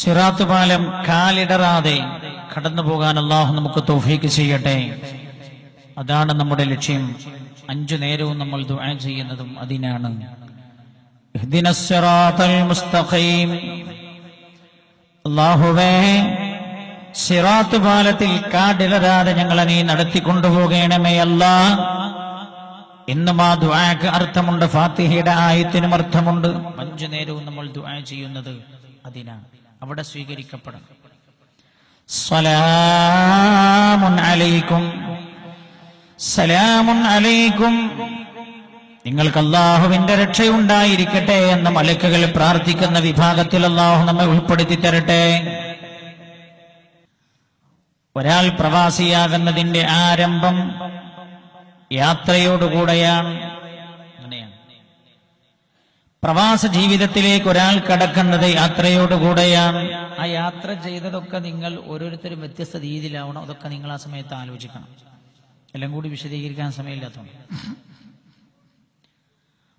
സിറാത്ത് പാലം കാലിടറാതെ കടന്നു പോകാൻ അള്ളാഹു നമുക്ക് തോഫീക്ക് ചെയ്യട്ടെ. അതാണ് നമ്മുടെ ലക്ഷ്യം. അഞ്ചു നേരവും നമ്മൾ ദുആ ചെയ്യുന്നതും അതിനാണ്. അള്ളാഹുവേ സിറാത്ത് പാലത്തിൽ കാടിലരാതെ ഞങ്ങളെ നീ നടത്തിക്കൊണ്ടുപോകണമേ അല്ലാ. ഇന്നും ആ ദുആക്ക് അർത്ഥമുണ്ട് ഫാത്തിഹയുടെ ആയത്തിനും അർത്ഥമുണ്ട്. അഞ്ചു നേരവും നമ്മൾ ദുആ ചെയ്യുന്നത് അതിനാണ്. അവിടെ സ്വീകരിക്കപ്പെടണം സലാമുൻ അലൈക്കും. സലാമുൻ അലൈക്കും. നിങ്ങൾക്ക് അള്ളാഹുവിന്റെ രക്ഷയുണ്ടായിരിക്കട്ടെ എന്ന് മലക്കുകൾ പ്രാർത്ഥിക്കുന്ന വിഭാഗത്തിൽ അള്ളാഹു നമ്മെ ഉൾപ്പെടുത്തി തരട്ടെ. ഒരാൾ പ്രവാസിയാകുന്നതിന്റെ ആരംഭം യാത്രയോടുകൂടെയാണ്. പ്രവാസ ജീവിതത്തിലേക്ക് ഒരാൾ കടക്കുന്നത് യാത്രയോടുകൂടെയാണ്. ആ യാത്ര ചെയ്തതൊക്കെ നിങ്ങൾ ഓരോരുത്തരും വ്യത്യസ്ത രീതിയിലാവണം. അതൊക്കെ നിങ്ങൾ ആ സമയത്ത് ആലോചിക്കണം. എല്ലാം കൂടി വിശദീകരിക്കാൻ സമയമില്ലാത്തതുകൊണ്ട്.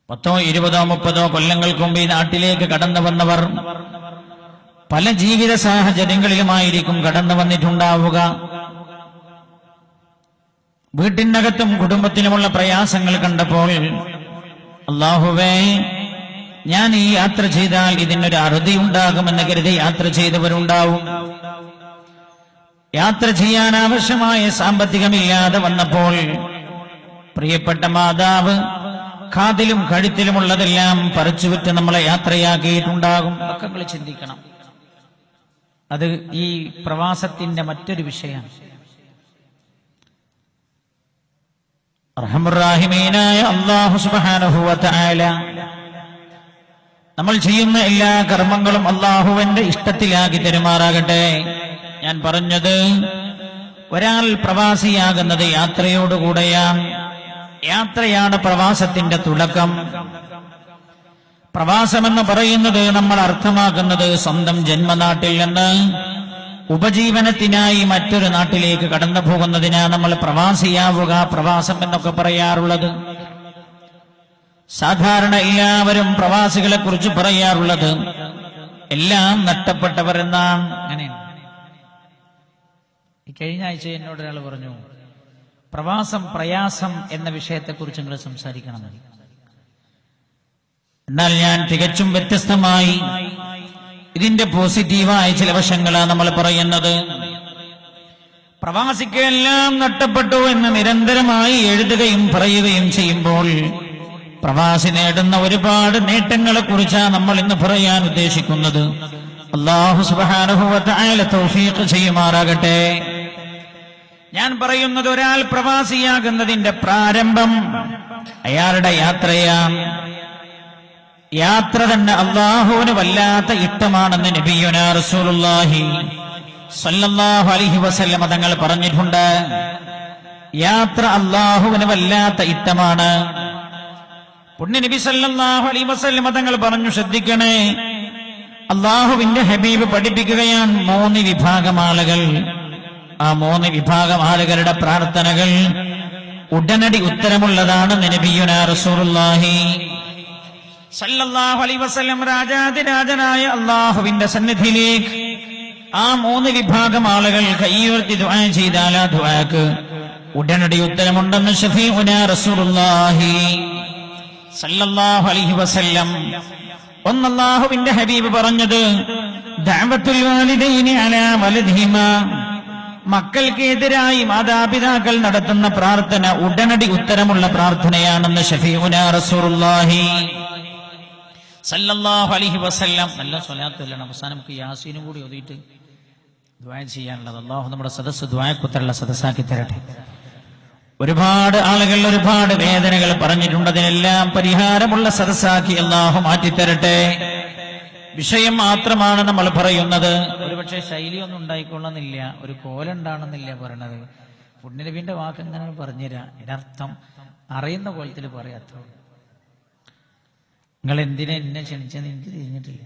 പത്തോ ഇരുപതോ മുപ്പതോ കൊല്ലങ്ങൾക്ക് മുമ്പ് ഈ നാട്ടിലേക്ക് കടന്നു വന്നവർ പല ജീവിത സാഹചര്യങ്ങളിലുമായിരിക്കും കടന്നു വന്നിട്ടുണ്ടാവുക. വീട്ടിനകത്തും കുടുംബത്തിനുമുള്ള പ്രയാസങ്ങൾ കണ്ടപ്പോൾ അള്ളാഹുവേ ഞാൻ ഈ യാത്ര ചെയ്താൽ ഇതിനൊരു അറുതി ഉണ്ടാകുമെന്ന് കരുതി യാത്ര ചെയ്തവരുണ്ടാവും. യാത്ര ചെയ്യാൻ ആവശ്യമായ സാമ്പത്തികമില്ലാതെ വന്നപ്പോൾ പ്രിയപ്പെട്ട മാതാവ് കാതിലും കഴുത്തിലുമുള്ളതെല്ലാം പറിച്ചുവിറ്റ് നമ്മളെ യാത്രയാക്കിയിട്ടുണ്ടാകും. ഒക്കെ നിങ്ങൾ ചിന്തിക്കണം. അത് ഈ പ്രവാസത്തിന്റെ മറ്റൊരു വിഷയമാണ്. റഹമുറാഹിമീനായ അള്ളാഹു സുബാനഹുവല നമ്മൾ ചെയ്യുന്ന എല്ലാ കർമ്മങ്ങളും അള്ളാഹുവിന്റെ ഇഷ്ടത്തിലാക്കി തെരുമാറാകട്ടെ. ഞാൻ പറഞ്ഞത് ഒരാൾ പ്രവാസിയാകുന്നത് യാത്രയോടുകൂടെയാണ് യാത്രയാണ് പ്രവാസത്തിന്റെ തുടക്കം. പ്രവാസമെന്ന് പറയുന്നത് നമ്മൾ അർത്ഥമാക്കുന്നത് സ്വന്തം ജന്മനാട്ടിൽ നിന്ന് ഉപജീവനത്തിനായി മറ്റൊരു നാട്ടിലേക്ക് കടന്നു പോകുന്നതിനാ നമ്മൾ പ്രവാസിയാവുക പ്രവാസം എന്നൊക്കെ പറയാറുള്ളത്. സാധാരണ എല്ലാവരും പ്രവാസികളെ കുറിച്ച് പറയാറുള്ളത് എല്ലാം നഷ്ടപ്പെട്ടവരെന്നാണ് അങ്ങനെയാണ്. കഴിഞ്ഞ ആഴ്ച എന്നോട് ഒരാൾ പറഞ്ഞു പ്രവാസം പ്രയാസം എന്ന വിഷയത്തെക്കുറിച്ച് നിങ്ങൾ സംസാരിക്കണം എന്നാൽ ഞാൻ തികച്ചും വ്യത്യസ്തമായി ഇതിന്റെ പോസിറ്റീവായ ചില വശങ്ങളാണ് നമ്മൾ പറയുന്നത്. പ്രവാസിക്ക് എല്ലാം നഷ്ടപ്പെട്ടു എന്ന് നിരന്തരമായി എഴുതുകയും പറയുകയും ചെയ്യുമ്പോൾ പ്രവാസി നേടുന്ന ഒരുപാട് നേട്ടങ്ങളെ കുറിച്ചാണ് നമ്മൾ ഇന്ന് പറയാൻ ഉദ്ദേശിക്കുന്നത്. അള്ളാഹു സുബാനുഭവത്തായ തൗഫീഖ് ചെയ്യുമാറാകട്ടെ. ഞാൻ പറയുന്നത് ഒരാൾ പ്രവാസിയാകുന്നതിന്റെ പ്രാരംഭം അയാളുടെ യാത്രയാണ്. യാത്ര തന്നെ അള്ളാഹുവിന് വല്ലാത്ത ഇഷ്ടമാണെന്ന് നബിയുന സല്ലല്ലാഹു അലൈഹി വസല്ലം തങ്ങൾ പറഞ്ഞിട്ടുണ്ട്. യാത്ര അള്ളാഹുവിന് വല്ലാത്ത ഇഷ്ടമാണ്. പുണ്യ നബി സല്ലല്ലാഹു അലൈഹി വസല്ലമ തങ്ങൾ പറഞ്ഞു ശ്രദ്ധിക്കണേ അള്ളാഹുവിന്റെ ഹബീബ് പഠിപ്പിക്കുകയാണ് മൂന്ന് വിഭാഗം ആളുകൾ ആ മൂന്ന് വിഭാഗം ആളുകളുടെ പ്രാർത്ഥനകൾ ഉടനടി ഉത്തരമുള്ളതാണ് നബിയുന റസൂലുള്ളാഹി. സല്ലല്ലാഹു അലൈഹി വസല്ലം രാജാതിരാജനായ അള്ളാഹുവിന്റെ സന്നിധിയിലേക്ക് ആ മൂന്ന് വിഭാഗം ആളുകൾ കൈയുയർത്തി ദുആ ചെയ്താൽ ആ ദ്വാക്ക് ഉടനടി ഉത്തരമുണ്ടെന്ന് ഷഫീഉന റസൂലുള്ളാഹി. സല്ലല്ലാഹു അലൈഹി വസല്ലം. ഒന്നല്ലാഹുവിന്റെ ഹബീബ് പറഞ്ഞത് ദഅവത്തുൽ വാലിദൈനി അലാ വലദിഹിമാ. മക്കൾക്ക് എതിരായി മാതാപിതാക്കൾ നടത്തുന്ന പ്രാർത്ഥന ഉടനടി ഉത്തരമുള്ള പ്രാർത്ഥനയാണെന്ന് ഷഫീഉന റസൂലുള്ളാഹി. സല്ലല്ലാഹു അലൈഹി വസല്ലം. നല്ല സ്വലാത്ത് അല്ലാണ് അവസാനം നമുക്ക് യാസീനും കൂടി ഒതിയിട്ട് ദ്വായ ചെയ്യാനുള്ളത്. അള്ളാഹു നമ്മുടെ സദസ്സ് ദ്വായക്കുത്തരുള്ള സദസ്സാക്കി തരട്ടെ. ഒരുപാട് ആളുകൾ ഒരുപാട് വേദനകൾ പറഞ്ഞിട്ടുണ്ട് അതിനെല്ലാം പരിഹാരമുള്ള സദസ്സാക്കി അള്ളാഹു മാറ്റിത്തരട്ടെ. വിഷയം മാത്രമാണ് നമ്മൾ പറയുന്നത്. ഒരുപക്ഷെ ശൈലിയൊന്നും ഉണ്ടായിക്കൊള്ളുന്നില്ല ഒരു കോലുണ്ടാണെന്നില്ല പറയണത്. പുണ്യനബിന്റെ വാക്ക് എങ്ങനെ പറഞ്ഞുതരാം? ഇതിനർത്ഥം അറിയുന്ന കോലത്തിൽ പറയാത്തോ നിങ്ങൾ എന്തിനെ എന്നെ ക്ഷണിച്ചെന്ന് എനിക്ക് തിരിഞ്ഞിട്ടില്ല.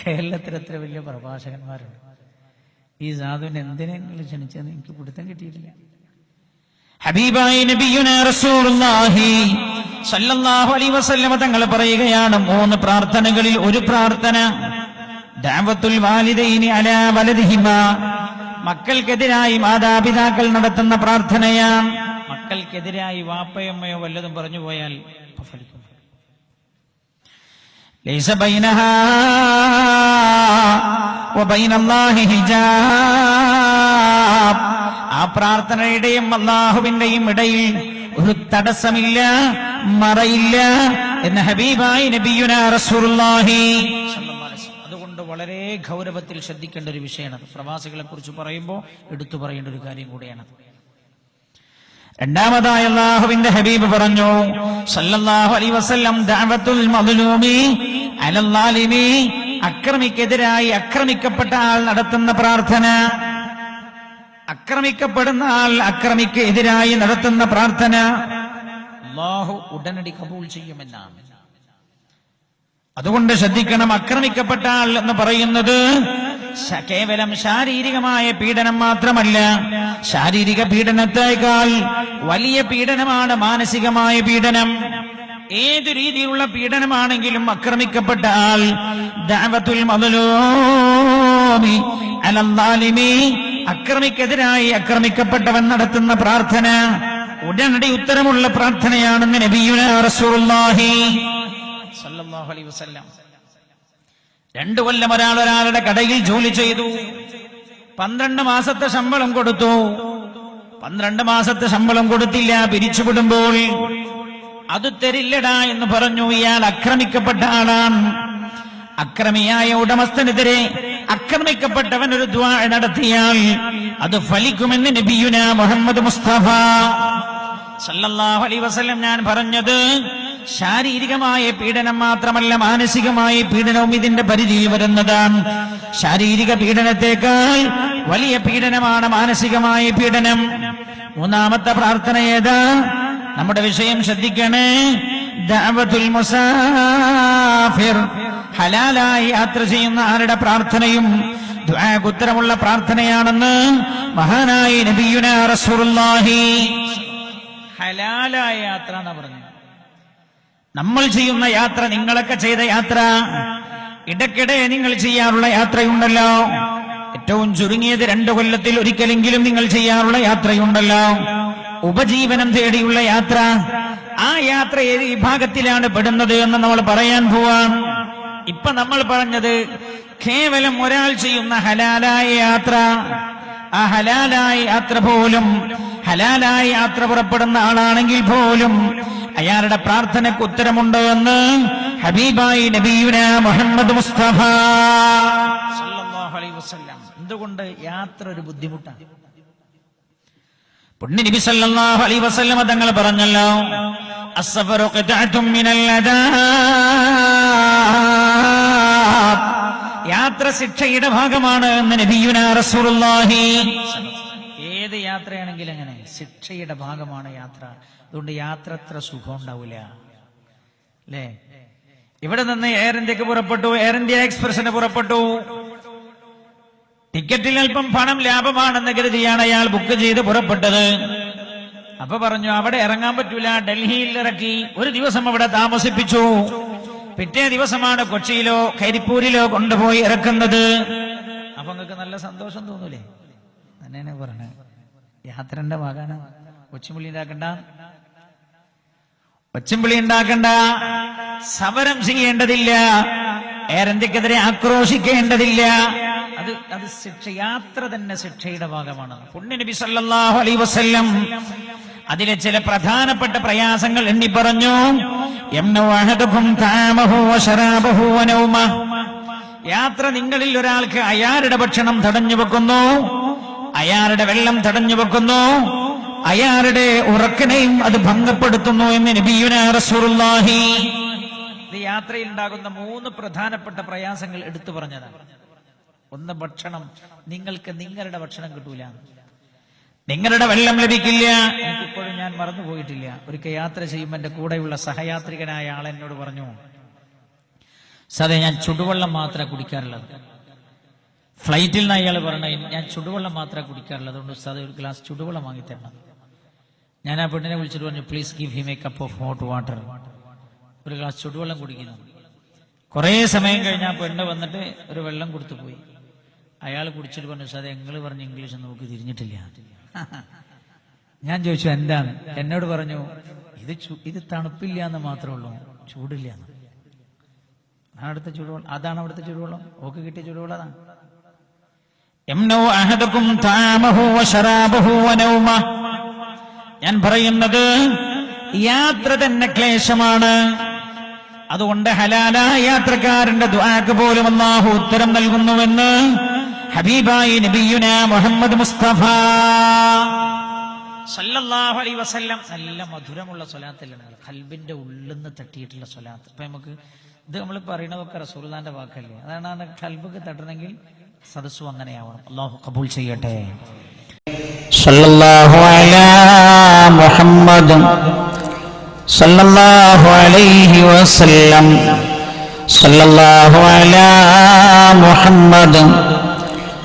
കേരളത്തിൽ എത്ര വലിയ പ്രഭാഷകന്മാരുണ്ട്. ഈ സാധുവിനെ എന്തിനെ നിങ്ങൾ ക്ഷണിച്ചെന്ന് എനിക്ക് പിടുത്തം കിട്ടിയിട്ടില്ല. ഹബീബായ നബിയുന റസൂലുള്ളാഹി സല്ലല്ലാഹു അലൈഹി വസല്ലമ തങ്ങൾ പറയുകയാണ് മൂന്ന് പ്രാർത്ഥനകളിൽ ഒരു പ്രാർത്ഥന ദാവത്തുൽ വാലിദൈനി അലാ വലദിഹിമ മക്കൾക്കെതിരായി മാതാപിതാക്കൾ നടത്തുന്ന പ്രാർത്ഥനയാം മക്കൾക്കെതിരായി വാപ്പയമ്മയോ വല്ലതും പറഞ്ഞു പോയാൽ ഫലിക്കും ലൈസ ബൈനഹാ വബൈനല്ലാഹി ഹിജാബ്. ആ പ്രാർത്ഥനയുടെയും അള്ളാഹുവിന്റെയും ഇടയിൽ ഒരു തടസ്സമില്ല മറയില്ല എന്ന ഹബീബായി നബിയുന റസൂലുള്ളാഹി. അതുകൊണ്ട് വളരെ ഗൗരവത്തിൽ ശ്രദ്ധിക്കേണ്ട ഒരു വിഷയമാണ്. പ്രവാസികളെ കുറിച്ച് പറയുമ്പോൾ എടുത്തു പറയേണ്ട ഒരു കാര്യം കൂടിയാണ്. രണ്ടാമതായി അള്ളാഹുവിന്റെ ഹബീബ് പറഞ്ഞു സല്ലല്ലാഹു വസല്ലം ദഅവത്തുൽ അക്രമിക്കെതിരായി അക്രമിക്കപ്പെട്ട ആൾ നടത്തുന്ന പ്രാർത്ഥന. അക്രമിക്കപ്പെടുന്ന ആൾ അക്രമിക്ക് എതിരായി നടത്തുന്ന പ്രാർത്ഥന അള്ളാഹു ഉടനടി കബൂൾ ചെയ്യുമെന്നാണ്. അതുകൊണ്ട് ശ്രദ്ധിക്കണം അക്രമിക്കപ്പെട്ട ആൾ എന്ന് പറയുന്നത് കേവലം ശാരീരികമായ പീഡനം മാത്രമല്ല. ശാരീരിക പീഡനത്തേക്കാൾ വലിയ പീഡനമാണ് മാനസികമായ പീഡനം. ഏത് രീതിയിലുള്ള പീഡനമാണെങ്കിലും ആക്രമിക്കപ്പെട്ട ആൾ ദഅവത്തുൽ മദ്ലൂമി അലല്ലാലിമി അക്രമിക്കെതിരായി അക്രമിക്കപ്പെട്ടവൻ നടത്തുന്ന പ്രാർത്ഥന ഉടനടി ഉത്തരമുള്ള പ്രാർത്ഥനയാണെന്ന് നബിയുന റസൂലുള്ളാഹി അലൈഹി വസല്ലം. രണ്ടു കൊല്ലം ഒരാൾ ഒരാളുടെ കടയിൽ ജോലി ചെയ്തു. പന്ത്രണ്ട് മാസത്തെ ശമ്പളം കൊടുത്തു. പന്ത്രണ്ട് മാസത്തെ ശമ്പളം കൊടുത്തില്ല. പിരിച്ചുവിടുമ്പോൾ അത് തരില്ലടാ എന്ന് പറഞ്ഞു. ഇയാൾ അക്രമിക്കപ്പെട്ട ആളാണ്. അക്രമിയായ ഉടമസ്ഥനെതിരെ ആക്രമിക്കപ്പെട്ടവൻ ഒരു ദ്വാ നടത്തിയാൽ അത് ഫലിക്കുമെന്ന് നബിയുന മുഹമ്മദ് മുസ്തഫ. സല്ലല്ലാഹു അലൈഹി വസല്ലം ഞാൻ പറഞ്ഞത് ശാരീരികമായ പീഡനം മാത്രമല്ല മാനസികമായ പീഡനവും ഇതിന്റെ പരിധിയിൽ വരുന്നതാണ്. ശാരീരിക പീഡനത്തെക്കാൾ വലിയ പീഡനമാണ് മാനസികമായ പീഡനം. മൂന്നാമത്തെ പ്രാർത്ഥന ഏതാ? നമ്മുടെ വിഷയം ശ്രദ്ധിക്കണേ. ദഅവത്തുൽ മുസാഫിർ. ഹലാലായി യാത്ര ചെയ്യുന്ന ആരുടെ പ്രാർത്ഥനയും ദുആക്ക് ഉത്തരമുള്ള പ്രാർത്ഥനയാണെന്ന് മഹാനായി നബിയുന റസൂലുള്ളാഹി. ഹലാലായ യാത്ര എന്ന് പറഞ്ഞു നമ്മൾ ചെയ്യുന്ന യാത്ര നിങ്ങളൊക്കെ ചെയ്ത യാത്ര ഇടയ്ക്കിടെ നിങ്ങൾ ചെയ്യാറുള്ള യാത്രയുണ്ടല്ലോ. ഏറ്റവും ചുരുങ്ങിയത് രണ്ടു കൊല്ലത്തിൽ ഒരിക്കലെങ്കിലും നിങ്ങൾ ചെയ്യാറുള്ള യാത്രയുണ്ടല്ലോ. ഉപജീവനം തേടിയുള്ള യാത്ര ആ യാത്ര ഏത് വിഭാഗത്തിലാണ് പെടുന്നത് എന്ന് നമ്മൾ പറയാൻ പോവാം. ഇപ്പൊ നമ്മൾ പറഞ്ഞത് കേവലം ഒരാൾ ചെയ്യുന്ന ഹലാലായ യാത്ര ആ ഹലാലായ യാത്ര പോലും ഹലാലായ യാത്ര പുറപ്പെടുന്ന ആളാണെങ്കിൽ പോലും അയാളുടെ പ്രാർത്ഥനയ്ക്ക് ഉത്തരമുണ്ട് എന്ന് ഹബീബായി നബീന മുഹമ്മദ് മുസ്തഫ എന്തുകൊണ്ട് യാത്ര ഒരു ബുദ്ധിമുട്ടാണ്? പുണ്യ നബി സല്ലല്ലാഹു അലൈ വസല്ലം തങ്ങൾ പറഞ്ഞല്ലോ അസ്സഫറു قطعة من അദാബ് യാത്ര ശിക്ഷയുടെ ഭാഗമാണ് എന്ന് നബിയുന റസൂലുള്ളാഹി. ഏത് യാത്രയാണെങ്കിലും അങ്ങനെ ശിക്ഷയുടെ ഭാഗമാണ് യാത്ര. അതുകൊണ്ട് യാത്ര അത്ര സുഖം ഉണ്ടാവില്ല. അല്ലേ? ഇവിടെ നിന്ന് എയർ ഇന്ത്യയ്ക്ക് പുറപ്പെട്ടു. എയർ ഇന്ത്യ എക്സ്പ്രസിന് പുറപ്പെട്ടു. ടിക്കറ്റിൽ അല്പം പണം ലാഭമാണെന്ന് കരുതിയാണ് അയാൾ ബുക്ക് ചെയ്ത് പുറപ്പെട്ടത്. അപ്പൊ പറഞ്ഞു അവിടെ ഇറങ്ങാൻ പറ്റൂല. ഡൽഹിയിൽ ഇറക്കി ഒരു ദിവസം അവിടെ താമസിപ്പിച്ചു. പിറ്റേ ദിവസമാണ് കൊച്ചിയിലോ കരിപ്പൂരിലോ കൊണ്ടുപോയി ഇറക്കുന്നത്. അപ്പൊ നിങ്ങൾക്ക് നല്ല സന്തോഷം തോന്നൂലേ? തന്നെയാണ് പറഞ്ഞത്. യാത്രന്റെ ഭാഗമാണ് കൊച്ചുമുള്ളി ഉണ്ടാക്കണ്ട. ഒച്ചമ്പിളി ഉണ്ടാക്കണ്ട. സമരം ചെയ്യേണ്ടതില്ല. എയർ ഇന്ത്യക്കെതിരെ ആക്രോശിക്കേണ്ടതില്ല. അത് അത് ശിക്ഷ യാത്ര തന്നെ ശിക്ഷയുടെ ഭാഗമാണ്. പുണ്യ നബി സല്ലല്ലാഹു അലൈഹി വസല്ലം അതിലെ ചില പ്രധാനപ്പെട്ട പ്രയാസങ്ങൾ എണ്ണി പറഞ്ഞു യാത്ര നിങ്ങളിൽ ഒരാൾക്ക് അയാളുടെ ഭക്ഷണം തടഞ്ഞു വെക്കുന്നു. അയാളുടെ വെള്ളം തടഞ്ഞു വെക്കുന്നു. അയാളുടെ ഉറക്കനെയും അത് ഭംഗപ്പെടുത്തുന്നു എന്ന് നബിയുന ഇത് യാത്രയിൽ ഉണ്ടാകുന്ന മൂന്ന് പ്രധാനപ്പെട്ട പ്രയാസങ്ങൾ എടുത്തു പറഞ്ഞതാണ്. ഒന്ന് ഭക്ഷണം. നിങ്ങൾക്ക് നിങ്ങളുടെ ഭക്ഷണം കിട്ടൂല. നിങ്ങളുടെ വെള്ളം ലഭിക്കില്ല. എനിക്കിപ്പോഴും ഞാൻ മറന്നുപോയിട്ടില്ല. ഒരിക്കൽ യാത്ര ചെയ്യുമ്പോൾ എന്റെ കൂടെയുള്ള സഹയാത്രികനായ ആൾ എന്നോട് പറഞ്ഞു സതേ ഞാൻ ചുടുവെള്ളം മാത്രമേ കുടിക്കാറുള്ളത്. ഫ്ലൈറ്റിൽ നിന്ന് അയാൾ പറഞ്ഞ ഞാൻ ചുടുവെള്ളം മാത്രമേ കുടിക്കാറുള്ളത്. അതുകൊണ്ട് സതേ ഒരു ഗ്ലാസ് ചുടുവെള്ളം വാങ്ങി തരണം. ഞാൻ ആ പെണ്ണിനെ വിളിച്ചിട്ട് പറഞ്ഞു please give him a cup of hot water ഒരു ഗ്ലാസ് ചുടുവെള്ളം കുടിക്കുന്നു. കുറേ സമയം കഴിഞ്ഞാൽ പെണ്ണ് വന്നിട്ട് ഒരു വെള്ളം കൊടുത്തു പോയി. അയാൾ കുടിച്ചിട്ട് പറഞ്ഞു സതേ നിങ്ങൾ പറഞ്ഞ ഇംഗ്ലീഷ് നമുക്ക് തിരിഞ്ഞിട്ടില്ല. ഞാൻ ചോദിച്ചു എന്താണ്? എന്നോട് പറഞ്ഞു ഇത് ഇത് തണുപ്പില്ല എന്ന് മാത്രമേ ഉള്ളൂ ചൂടില്ല എന്ന് അവിടുത്തെ ചൂടുവെള്ളം. അതാണ് അവിടുത്തെ ചൂടുവെള്ളം. ഓക്ക് കിട്ടിയ ചൂടുവെള്ളം അതാണ്. ഞാൻ പറയുന്നത് യാത്ര തന്നെ ക്ലേശമാണ്. അതുകൊണ്ട് ഹലാലായ യാത്രക്കാരന്റെ ദ്വാക്ക് പോലും അള്ളാഹു ഉത്തരം നൽകുന്നുവെന്ന് ഹബീബായി നബിയുന മുഹമ്മദ് മുസ്തഫ. സല്ലല്ലാഹു അലൈ വസല്ലം. നല്ല മധുരമുള്ള സ്വലാത്തല്ലേ നിങ്ങൾ കൽബിന്റെ ഉള്ളിന്ന് തട്ടിയിട്ടുള്ള സ്വലാത്ത്. ഇപ്പൊ നമുക്ക് ഇത് നമ്മൾ പറയണതൊക്കെ റസൂൽദാന്റെ വാക്കല്ലേ. അതാണ് കൽബൊക്കെ തട്ടണമെങ്കിൽ സദസ്സും അങ്ങനെയാവണം. അള്ളാഹു കബൂൽ ചെയ്യട്ടെ. സല്ലല്ലാഹു അലാ മുഹമ്മദ് സല്ലല്ലാഹു അലൈഹി വസല്ലം. സല്ലല്ലാഹു അലാ മുഹമ്മദ്